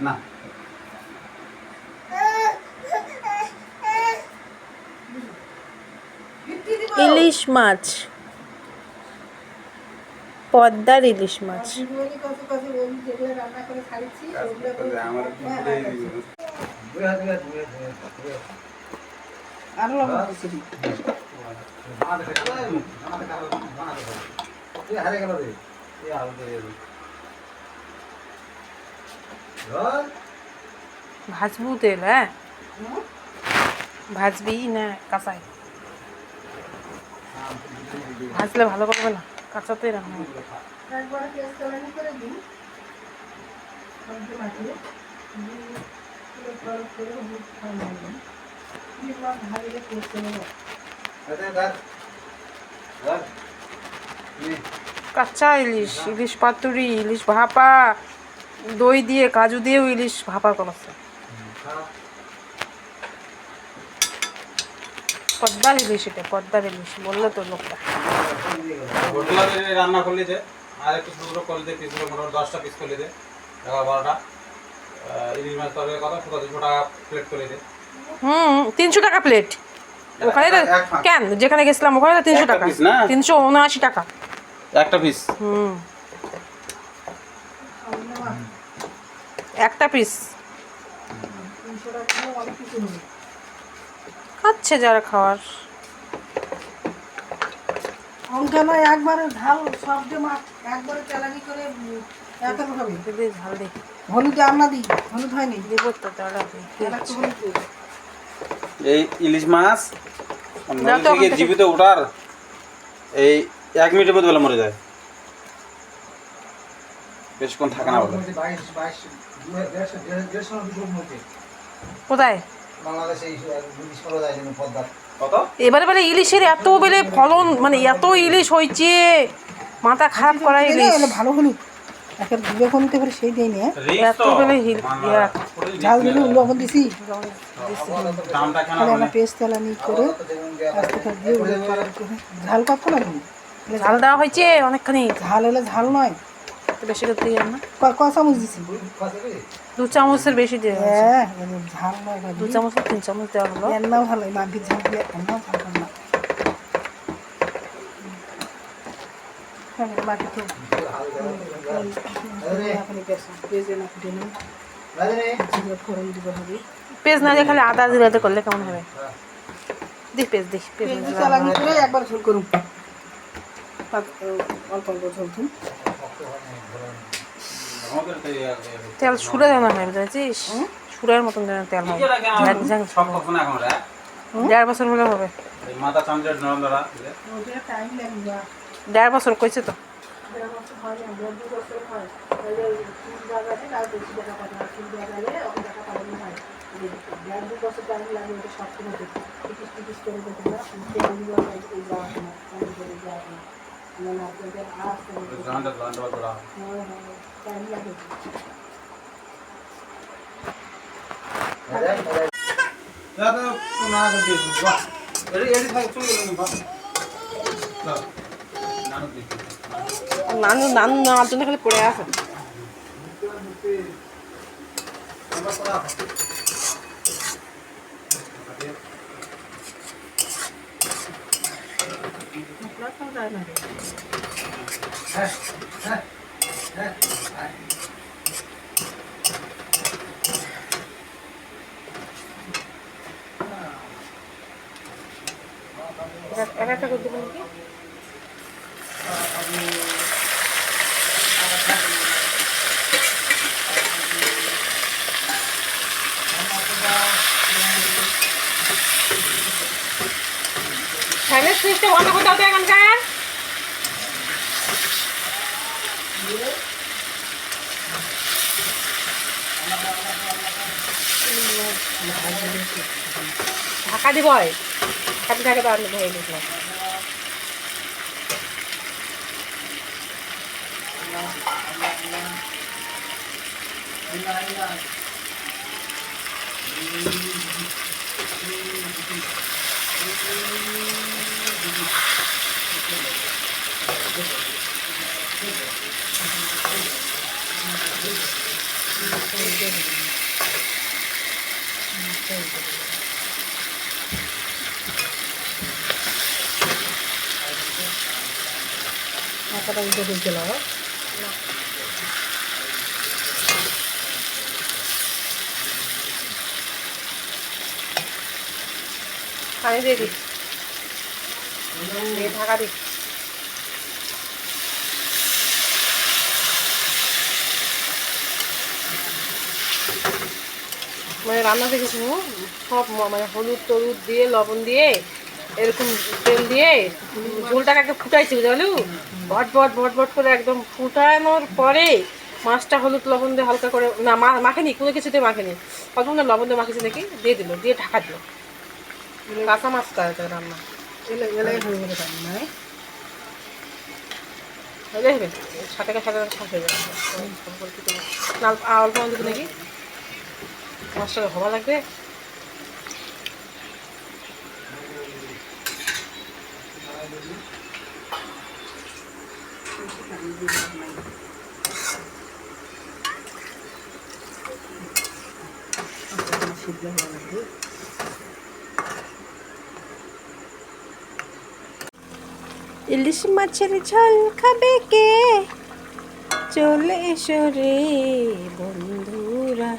না। ইলিশ মাছ। পদ্মার ইলিশ মাছ। আমার দুই হাত ভাজবু তেল হ্যাঁ? ভাজবি না কাঁচাই। ভাজলে ভালো করবে না কাঁচাতে দাও। আচ্ছা কাঁচা ইলিশ ইলিশ পাতুরি ইলিশ ভাপা। দই দিয়ে কাজু দিয়েও ইলিশ ভাপা করেছে পদ্মার ইলিশ এটা পদ্মার ইলিশ বলল তো লোকটা। রান্না করলে যে আর একটু ছোটো ছোটো করলে দে পিসগুলো মোটামুটি দশটা পিস করলে দে এগারো বারোটা ইলিশ মাছ তরকারি কত দুশো টাকা প্লেট করে দে হুম তিনশো টাকা প্লেট ওখানে। কেন? যেখানে গেছিলাম ওখানে তিনশো একটা টাকা। তিনশো উনআশি টাকা। একটা পিস হুম। একটা পিস। খাচ্ছে যারা খাওয়ার অঙ্কে নয় একবারে ঝাল সবজি মাছ একবারে তেলানি করে এত হবে যদি ঝাল দিই হলুদ আমরা দিই হলুদ হয়নি দেবো তো তাহলে দিই। আর একটু হলুদ দিই। এই ইলিশ মাছ। জীবিত ওঠার এই এক মিনিটের মধ্যে বেলা মরে যায় বেশিক্ষণ থাকে না বলে না মধ্যে কোথায়? এবারে বেলে ইলিশের এত বেলে ফলন মানে এত ইলিশ হয়েছে মাথা খারাপ করা ইলিশ। হলে ভালো হলুদ একের দুবে কোনতে করে সেই দেয়নি এত বেলে হিল- ইয়া, ঝাল দিলে লবণ দিছি। দামটা কেন তাহলে আমরা পেস্ট তেলানি করে আস্তে করে দিয়ে। ঝাল কত লাগবে ঝাল দেওয়া হয়েছে অনেকখানি। ঝাল হলে ঝাল নয়। বেশি করে দিয়ে না। ক- ক চামচ দিছি? দু চামচের বেশি দিয়ে হ্যাঁ ঝাল দু চামচ তিন চামচ দেওয়া হলো। এন্নাও ভালো মাটির ঝাল দিয়ে এন্নাও ঝাল না হ্যাঁ না পেঁয়াজ না দিয়ে খালি আদা জিরাতে করলে কেমন হবে? দিস পেজ দিস পেজ একবার ঝোল করুন। অল্প অল্প ঝোল তুন আমাদের তো এই- এই- তেল সুরে দেওয়া হয় বুঝেছিস সুরের মতন যেন তেল হয়। দেড় বছর হলে হবে। দেড়। বছর কইছে তো। হয় হয়। হয় সব কিনে দিতে টিকিস টিকিস করে দিতে না তেল দিয়ে এই যাওয়া হয় না কম করে যাওয়া হয় না মানে আপনাদের আসতে হবে জানটা জানটা ধরা হ্যাঁ হ্যাঁ টাইম লাগে যা তো না করে দিস বাহ এডি এডি থাক চলে গেল বাহ না না দিস নানু নানু নেওয়ার জন্য খালি পড়ে আছে এক একটা করে দেবেন কি? সুইচটা বন্ধ করে দাও তো এখানকার ঢাকা দিব হয় ঢাকা ঢাকা আমি ধরে দিয়েছিলাম Thank মাছটা উল্টে দেবেন মাছটা উল্টে দেবেন মাথাটা উল্টে দিতে লাগো পানি দিয়ে দিই দিয়ে ঢাকা দিই মানে রান্না দেখেছি সব মানে হলুদ টলুদ দিয়ে, লবণ দিয়ে, এরকম তেল দিয়ে, ঝোলটাকে আগে ফুটাইছি বুঝতে পারলু ভট ভট ভট ভট করে একদম ফুটানোর পরে মাছটা হলুদ লবণ দিয়ে হালকা করে, না মাখেনি, কোনো কিছুতে মাখেনি। কত না লবণ দিয়ে মাখেছি নাকি? দিয়ে দিল, দিয়ে ঢাকা দিল। কাঁচা মাছটা রান্না। এলে এলে গেলে পানি না যাবে সাথে সাথে শাক হয়ে যাবে। অল্প অল্প নাকি? মাছটা হওয়া লাগবে। সিদ্ধ হওয়া লাগবে। ইলিশ মাছের ঝোল খাবে কে? চলে এসো রে বন্ধুরা।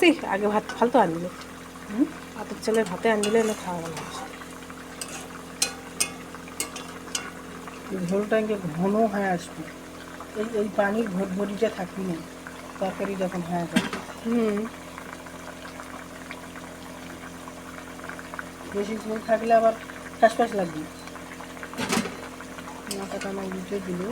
সি আগে ভাত ফালতু আনলে। ভাতের চালে ভাতে আনলে না খাওয়া। এই ঝোলটা ঘন হয়ে আসবে। এই এই পানির ভটভটিটা থাকি না। তরকারি যখন হয়ে যাবে। হুম। বেশি ঝোল থাকলে আবার ফাঁস লাগবে মাথাটা আমার উল্টে দিল